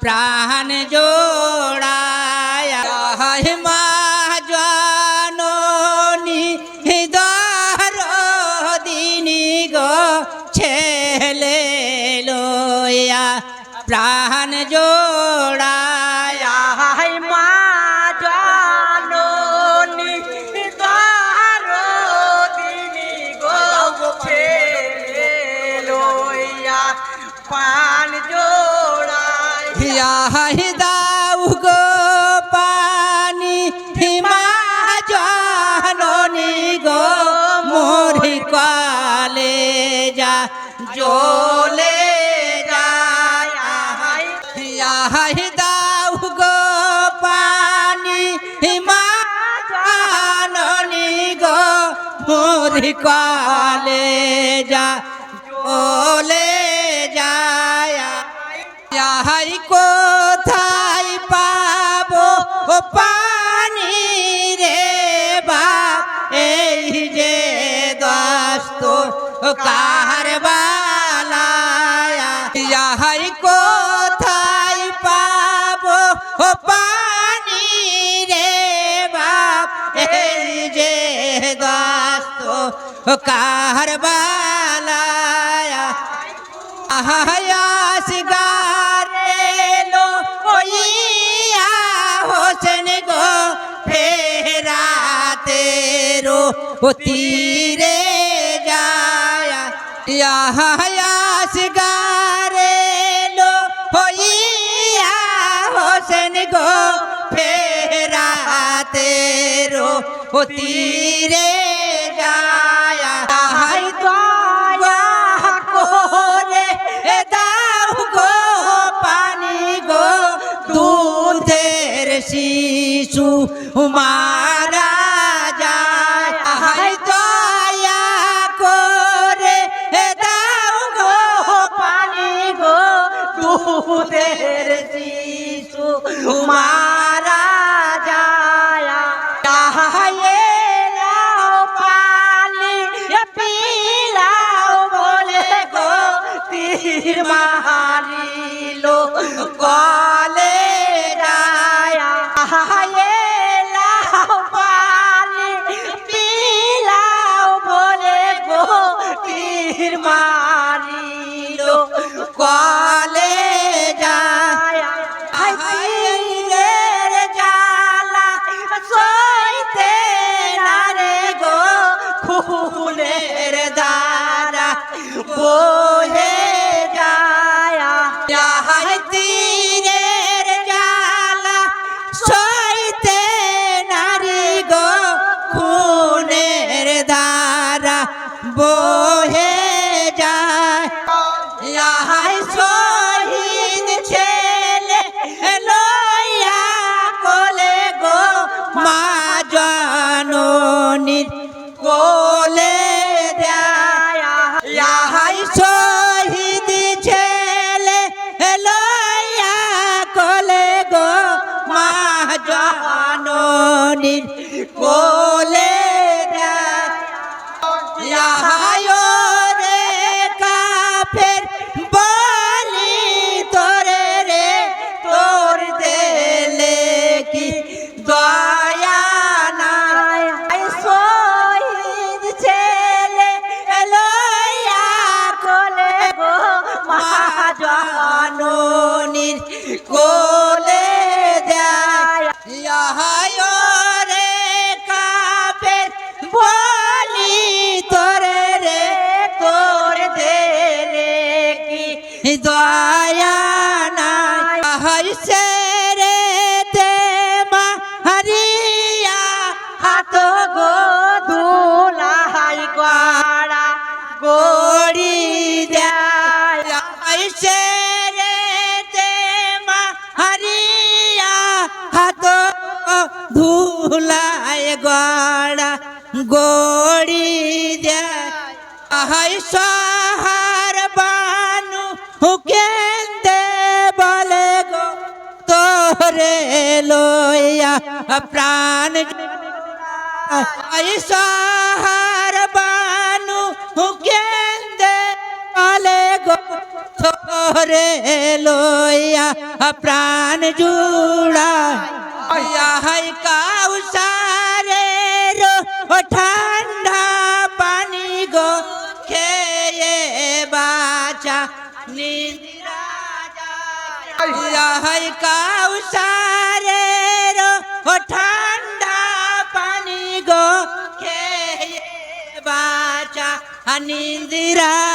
প্রাণ জোড়ায়া। মা জাননি হৃদয় দিনী গো ছেলে লোয়া প্রাণ জোড়ায়া। হিয়া হি গো পানি হিমা জাননি গো মোরি কালে যা জোলে যায় কোথায় পাবো ও পানি রে বাপ, এই যে দস্ত কার বালায়া কার বালায়া আহায়াস গারেলো ওইয়া হোসেন গো ফেরাতে রো তীরে যায়া। আহায়াস গারেলো ওইয়া হোসেন গো ফেরাতে রো তীরে যায়া। শিশু মারা যায়। হাই দয়া করে দাও গো পানি গো। দুধের শিশু মারা তীর মারিলো কলে যায়। জ্বালা সইতে না রে গো খুনের দ্বারা। বহে জননীর কোলে ইহায়ো রে কাফের তোরে তোর দেলে কি দয়া নাই? শহীদ কোলে গো মহাজননীর কোলে গড়ি দেয়। হইছে রে তে মারিয়া হাত ধুলাই গড়া। গড়ি দেয়। হাই সাহার বানু কেন্দে বলে গো তোরে লইয়া প্রাণ সাহার থরে লইয়া প্রাণ জুড়া হাই কাউসারে রো ঠান্ডা পানি গো খেয়ে বাচা নিদ্রা হাই কাউসারে রো ঠান্ডা পানি গো খেয়ে বাচা নিন্দিরা